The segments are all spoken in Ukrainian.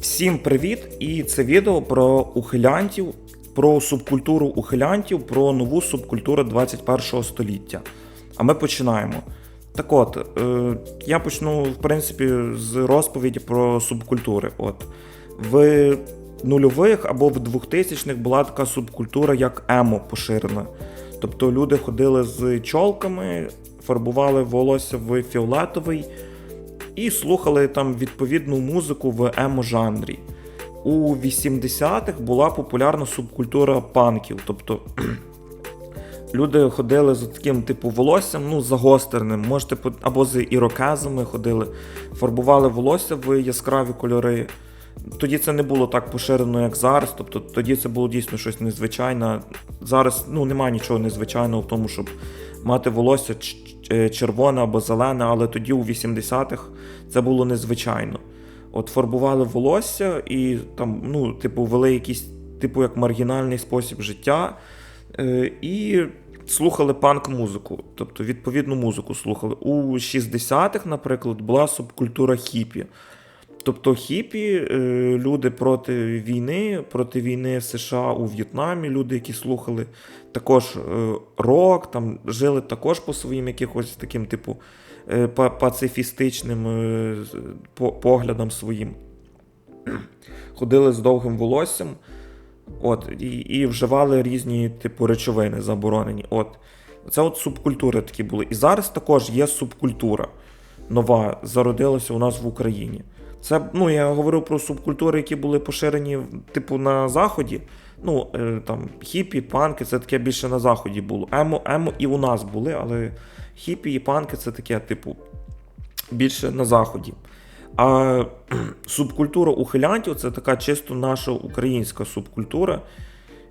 Всім привіт! І це відео про ухилянтів, про субкультуру ухилянтів, про нову субкультуру 21 століття. А ми починаємо. Так от, е, я почну, в принципі, з розповіді про субкультури. От. В нульових або в 2000-х була така субкультура, як емо поширена. Тобто люди ходили з чолками, фарбували волосся в фіолетовий і слухали там відповідну музику в емо-жанрі. У 80-х була популярна субкультура панків, тобто люди ходили з таким типу волоссям, ну, загостреним, можете по- або з ірокезами ходили, фарбували волосся в яскраві кольори. Тоді це не було так поширено, як зараз. Тобто тоді це було дійсно щось незвичайне. Зараз ну, немає нічого незвичайного в тому, щоб мати волосся ч- ч- або зелена, але тоді у 80-х це було незвичайно. От фарбували волосся і там, ну, типу, вели якийсь, типу, як маргінальний спосіб життя. Е, і слухали панк-музику, тобто відповідну музику слухали. У 60-х, наприклад, була субкультура хіпі. Тобто хіпі, е, люди проти війни, проти війни в США у В'єтнамі, люди, які слухали також е, рок, там жили також по своїм якихось таким, типу, е, пацифістичним поглядам своїм. Ходили з довгим волоссям, от, і, і вживали різні типу речовини заборонені. От. Це от субкультури такі були. І зараз також є субкультура нова, зародилася у нас в Україні. Це, ну, я говорив про субкультури, які були поширені, типу, на Заході. Ну, е, там, хіпі, панки, це таке більше на Заході було. Емо, емо і у нас були, але хіпі і панки це таке, типу, більше на Заході. А субкультура ухилянтів це така чисто наша українська субкультура,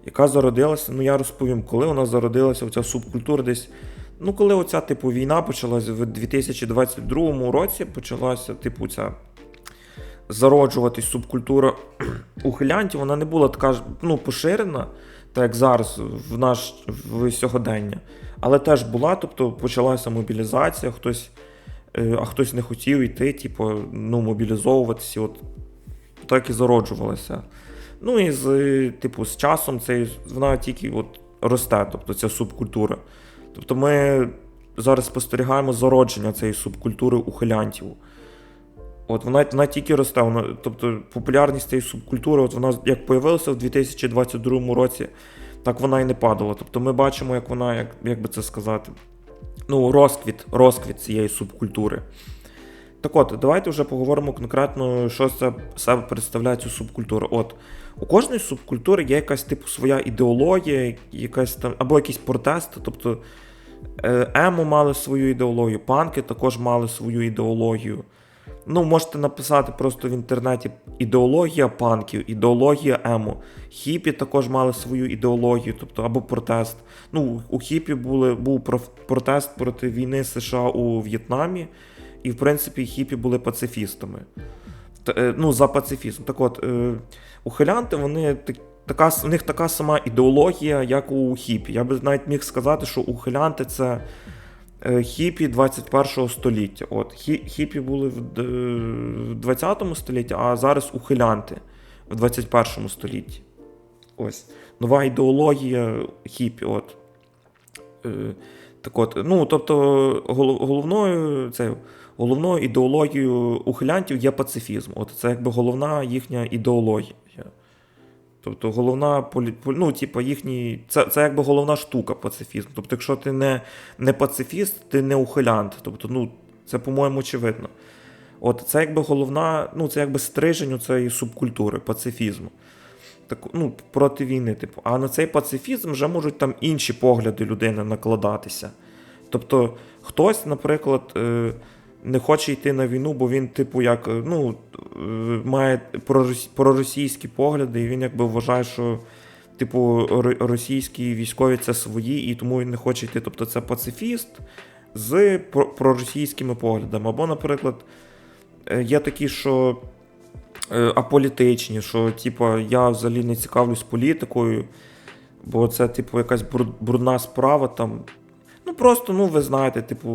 яка зародилася. Ну, я розповім, коли вона зародилася, ця субкультура десь. Ну, коли оця, типу, війна почалася в 2022 році, почалася, типу, ця зароджуватись субкультура ухилянтів, вона не була така ну, поширена, так як зараз в наш в сьогодення. Але теж була, тобто почалася мобілізація, хтось, е, а хтось не хотів йти, типу, ну, мобілізовуватися, от так і зароджувалася. Ну і з, типу, з часом це вона тільки от росте, тобто ця субкультура. Тобто ми зараз спостерігаємо зародження цієї субкультури ухилянтів. От вона, вона тільки росте. Вона, тобто популярність цієї субкультури, от вона як появилася в 2022 році, так вона і не падала. Тобто ми бачимо, як вона, як, як би це сказати, ну, розквіт, розквіт цієї субкультури. Так от, давайте вже поговоримо конкретно, що це себе представляє цю субкультуру. От, у кожної субкультури є якась типу своя ідеологія, якась там, або якийсь протест. Тобто е, емо мали свою ідеологію, панки також мали свою ідеологію. Ну, можете написати просто в інтернеті ідеологія панків, ідеологія емо. Хіпі також мали свою ідеологію, тобто або протест. Ну, у хіпі були, був протест проти війни США у В'єтнамі, і в принципі хіпі були пацифістами. Т- е, ну, за пацифізм. Так от, е, ухилянти, вони так- така, у них така сама ідеологія, як у хіпі. Я би навіть міг сказати, що ухилянти це хіпі 21 століття. От, хі, хіпі були в 20 столітті, а зараз ухилянти в 21 столітті. Ось. Нова ідеологія хіпі. От. Е, так от, ну, тобто, головною, це, головною ідеологією ухилянтів є пацифізм. От це якби головна їхня ідеологія. Тобто головна полі... ну, типу, їхній. Це, це якби головна штука пацифізм. Тобто, якщо ти не, не пацифіст, ти не ухилянт. Тобто, ну, це, по-моєму, очевидно. От це якби головна, ну, це якби стрижень у цієї субкультури, пацифізму. Так, ну, проти війни, типу. А на цей пацифізм вже можуть там інші погляди людини накладатися. Тобто, хтось, наприклад, е, не хоче йти на війну, бо він, типу, як, е, ну, е, має проросійські погляди, і він якби вважає, що, типу, російські військові це свої, і тому він не хоче йти. Тобто це пацифіст з проросійськими поглядами. Або, наприклад, е, є такі, що аполітичні, що, типу, я взагалі не цікавлюсь політикою, бо це, типу, якась бруд- брудна справа там. Ну просто, ну ви знаєте, типу,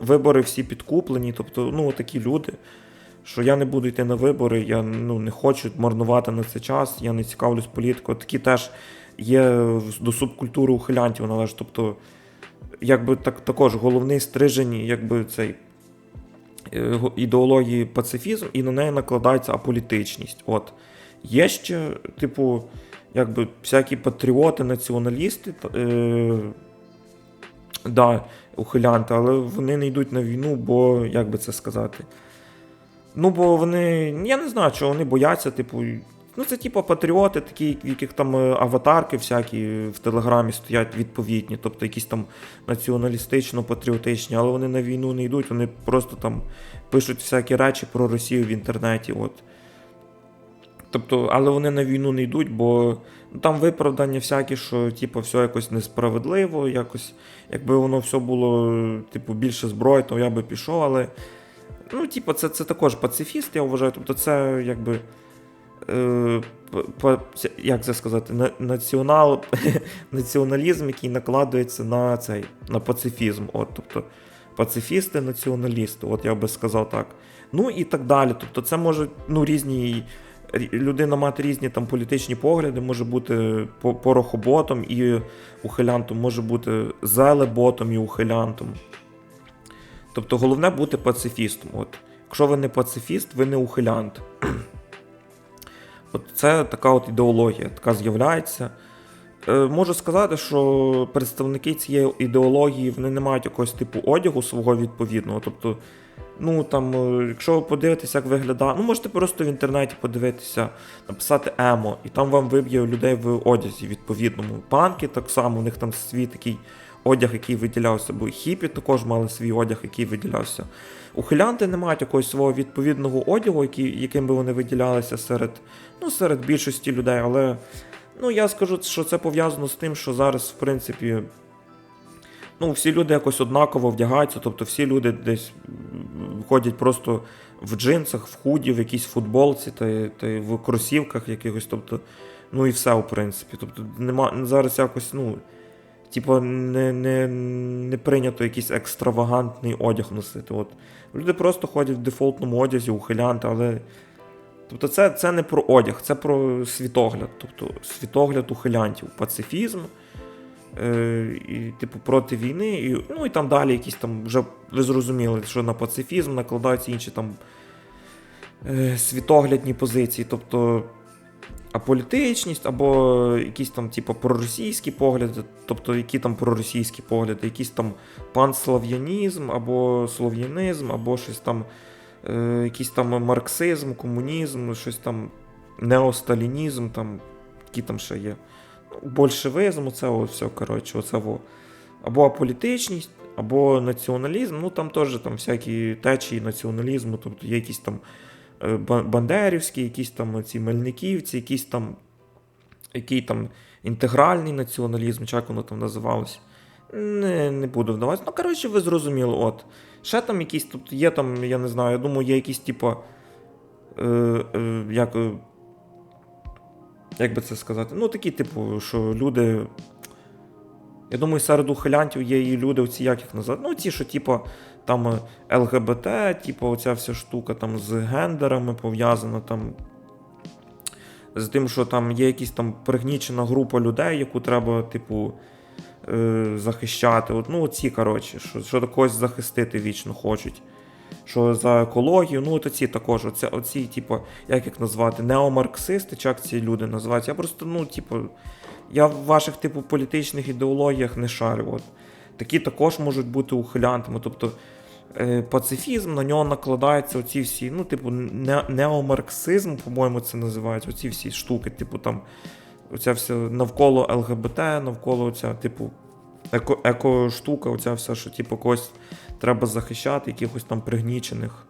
вибори всі підкуплені, тобто, ну, такі люди. що я не буду йти на вибори, я ну, не хочу марнувати на це час, я не цікавлюсь політикою. Такі теж є до субкультури ухилянтів належать. Тобто, якби так, також головний стрижень, якби цей е, ідеології пацифізм, і на неї накладається аполітичність. От. Є ще, типу, якби всякі патріоти, націоналісти, е, да, ухилянти, але вони не йдуть на війну, бо як би це сказати. Ну, бо вони. Я не знаю, чого вони бояться, типу. Ну, це типу патріоти, такі, яких там е, аватарки всякі в Телеграмі стоять відповідні, тобто якісь там націоналістично-патріотичні, але вони на війну не йдуть, вони просто там пишуть всякі речі про Росію в інтернеті. От. Тобто, але вони на війну не йдуть, бо ну, там виправдання всякі, що типу, все якось несправедливо, якось, якби воно все було, типу, більше зброї, то я би пішов, але. Ну, типу, це, це також пацифіст, я вважаю. Тобто, це якби. Е, як це сказати, на- націонал, націоналізм, який накладується на цей на пацифізм. От, тобто, пацифісти, націоналісти, от я би сказав так. Ну і так далі. Тобто, це може ну, різні. Людина мати різні там політичні погляди, може бути по- порохоботом і ухилянтом, може бути зелеботом і ухилянтом. Тобто головне бути пацифістом. От. Якщо ви не пацифіст, ви не ухилянт. От це така от ідеологія, така з'являється. Е, можу сказати, що представники цієї ідеології вони не мають якогось типу одягу свого відповідного. Тобто, ну там, е, якщо ви подивитесь, як виглядає, ну можете просто в інтернеті подивитися, написати емо, і там вам виб'є людей в одязі відповідному. Панки так само, у них там свій такий одяг, який виділявся, бо хіпі також мали свій одяг, який виділявся. Ухилянти не мають якогось свого відповідного одягу, який, яким би вони виділялися серед, ну, серед більшості людей, але ну, я скажу, що це пов'язано з тим, що зараз, в принципі, ну, всі люди якось однаково вдягаються, тобто всі люди десь ходять просто в джинсах, в худі, в якійсь футболці та, та в кросівках якихось, тобто, ну і все, в принципі. Тобто нема, зараз якось, ну, типу, не, не, не прийнято якийсь екстравагантний одяг носити. От. Люди просто ходять в дефолтному одязі, ухилянти, але. Тобто це, це не про одяг, це про світогляд. Тобто світогляд ухилянтів, пацифізм, і, типу, проти війни, і, ну і там далі якісь там, вже ви зрозуміли, що на пацифізм накладаються інші там е, світоглядні позиції. Тобто аполітичність або якісь там, типу, проросійські погляди, тобто які там проросійські погляди, якийсь там панслав'янізм, або слов'янизм, або щось там, е, якийсь там марксизм, комунізм, щось там неосталінізм, там, які там ще є. Большевизм, оце все, коротше, оце во. Або аполітичність, або націоналізм, ну там теж там всякі течії націоналізму, тобто є якісь там е, бандерівські, якісь там ці мельниківці, якісь там, який там інтегральний націоналізм, чи як воно там називалось. Не, не буду вдаватися. Ну, коротше, ви зрозуміли, от. Ще там якісь, тобто є там, я не знаю, я думаю, є якісь, типу, е, е, як, е, як би це сказати? Ну, такі, типу, що люди. Я думаю, серед ухилянтів є і люди, оці, як їх називати? Ну, ті, що, типу, там е, ЛГБТ, типу, оця вся штука там з гендерами пов'язана, там. З тим, що там є якась там пригнічена група людей, яку треба, типу, е, захищати. От, ну, оці, коротше, що, що когось захистити вічно хочуть. Що за екологію, ну от оці також, оці, оці, типу, як їх назвати, неомарксисти, чи як ці люди називаються. Я просто, ну, типу, я в ваших, типу, політичних ідеологіях не шарю. От. Такі також можуть бути ухилянтами. Тобто е, пацифізм, на нього накладаються оці всі, ну, типу, не, неомарксизм, по-моєму, це називається, оці всі штуки, типу, там, оця вся навколо ЛГБТ, навколо ця, типу, еко, еко-штука, оця вся, що, типу, когось треба захищати, якихось там пригнічених.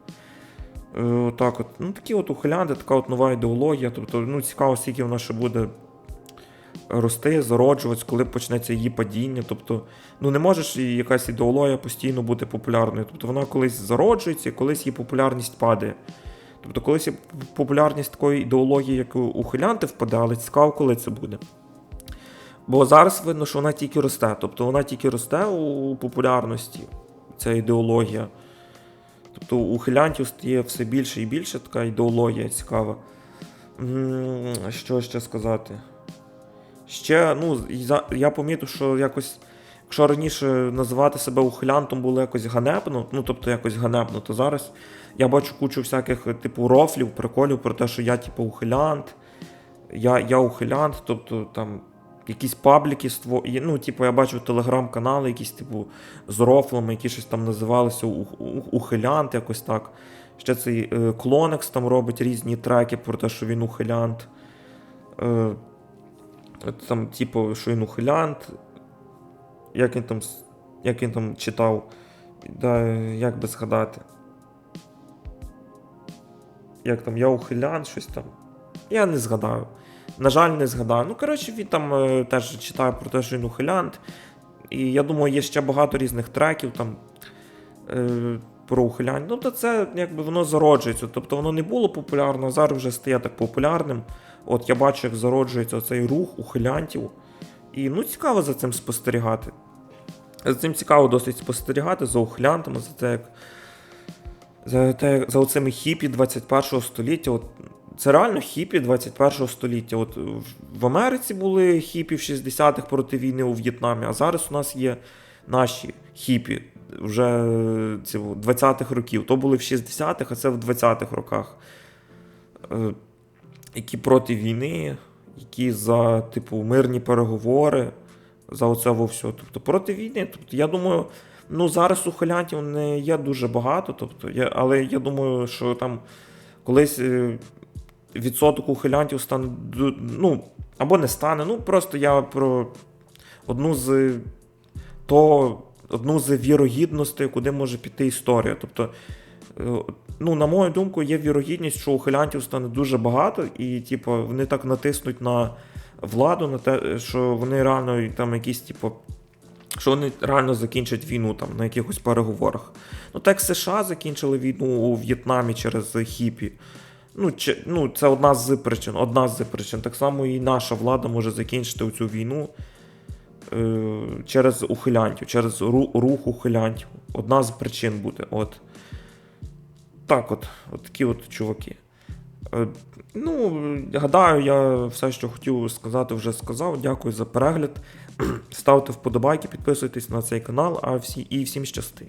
Е, Отак от. Ну, такі от ухилянти, така от нова ідеологія. Тобто, ну, цікаво, скільки вона ще буде рости, зароджуватись, коли почнеться її падіння. Тобто, ну не можеш якась ідеологія постійно бути популярною. Тобто вона колись зароджується і колись її популярність падає. Тобто, колись популярність такої ідеології, як ухилянти впаде, але цікаво, коли це буде. Бо зараз видно, що вона тільки росте. Тобто вона тільки росте у популярності, ця ідеологія. Тобто у ухилянтів стає все більше і більше така ідеологія цікава. Що ще сказати? Ще, ну, я помітив, що якось, якщо раніше називати себе ухилянтом було якось ганебно, ну тобто якось ганебно, то зараз я бачу кучу всяких, типу, рофлів, приколів про те, що я, типу, ухилянт, я, я ухилянт, тобто там якісь пабліки ство... Ну, типу, я бачу телеграм-канали, якісь, типу, з рофлами, які щось там називалися ухилянт, якось так. Ще цей е, Клонекс там робить різні треки про те, що він ухилянт. Е, там, типу, що він ухилянт. Як він там, як він там читав, да, як би згадати. Як там, я ухилянт, щось там. Я не згадаю. На жаль, не згадаю. Ну, коротше, він там е, теж читає про те, що він ухилянт. І я думаю, є ще багато різних треків там е, про ухиляння. Ну, то це якби воно зароджується. Тобто воно не було популярно, а зараз вже стає так популярним. От я бачу, як зароджується цей рух ухилянтів. І ну, цікаво за цим спостерігати. За цим цікаво досить спостерігати за ухилянтами, за те, як за, те, за оцими хіпі 21 століття. От, це реально хіпі 21 століття. От в- в Америці були хіпі в 60-х проти війни у В'єтнамі, а зараз у нас є наші хіпі вже е, ці 20-х років. То були в 60-х, а це в 20-х роках. Е, Які проти війни, які за типу мирні переговори, за оце все. Тобто проти війни. Тобто, я думаю, ну зараз ухилянтів не є дуже багато, тобто, я, але я думаю, що там колись е, відсоток ухилянтів стане ну, або не стане. Ну, просто я про одну з то, одну з вірогідностей, куди може піти історія. Тобто, е, ну, на мою думку, є вірогідність, що ухилянтів стане дуже багато, і типу, вони так натиснуть на владу, на те, що вони реально там якісь, типу, що вони реально закінчать війну там на якихось переговорах. Ну, так США закінчили війну у В'єтнамі через хіпі. Ну, чи, ну, це одна з причин. Одна з причин. Так само і наша влада може закінчити цю війну е, через ухилянтів, через ру- рух ухилянтів. Одна з причин буде. От. Так, от, от такі от чуваки. Е, ну, гадаю, я все, що хотів сказати, вже сказав. Дякую за перегляд. Ставте вподобайки, підписуйтесь на цей канал, а всі і всім щасти.